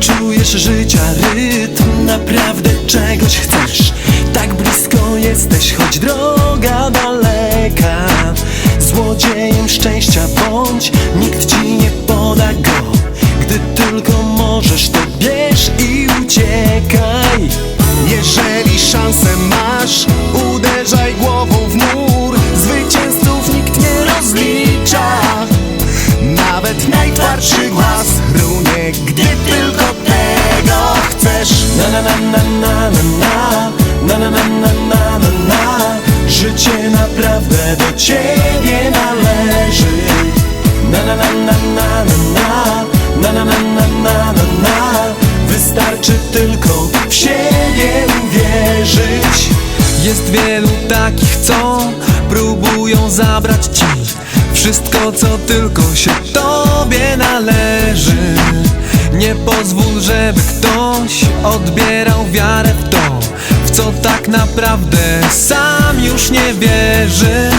czujesz życia rytm Naprawdę czegoś chcesz. Tak blisko jesteś, choć droga daleka. Złodziejem szczęścia Na na na na na na na na na na na na Życie naprawdę do ciebie należy Na na na na na na na na na na na na na Wystarczy tylko w siebie uwierzyć Jest wielu takich, co próbują zabrać ci Wszystko, co tylko się tobie należy Nie pozwól, żeby ktoś odbierał wiarę w to W co tak naprawdę sam już nie wierzy.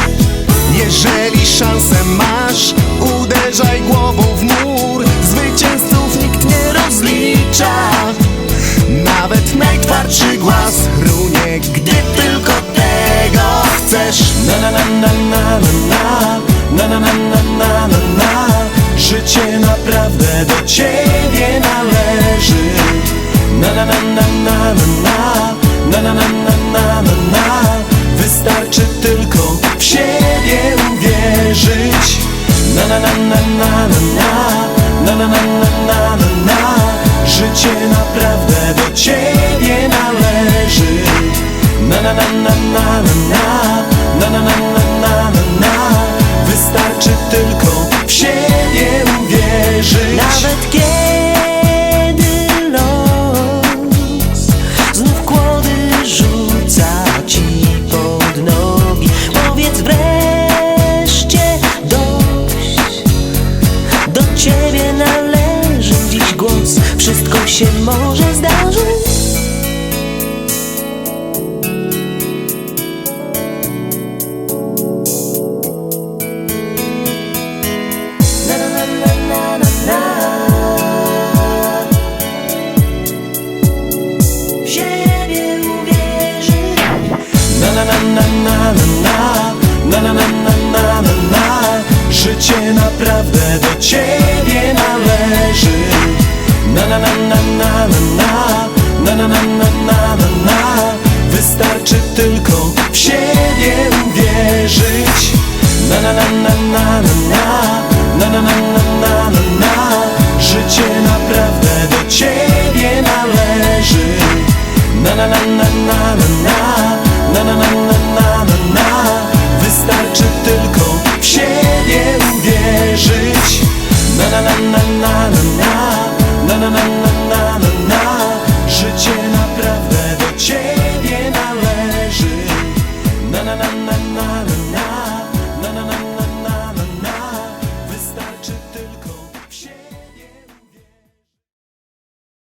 Jeżeli szansę masz, uderzaj głową w mur. Zwycięzców nikt nie rozlicza. Nawet najtwardszy głaz Na na na na na na na na na na na na na na Wystarczy tylko w siebie uwierzyć Na na na na na na na na na na na na na na Życie naprawdę do ciebie należy Na na na na na na na na na na na na Wystarczy tylko w siebie ciebie należy dziś głos Wszystko się może zdarzyć Na na na na na na na na na Życie naprawdę do ciebie należy Na na na na na na na na na na na na na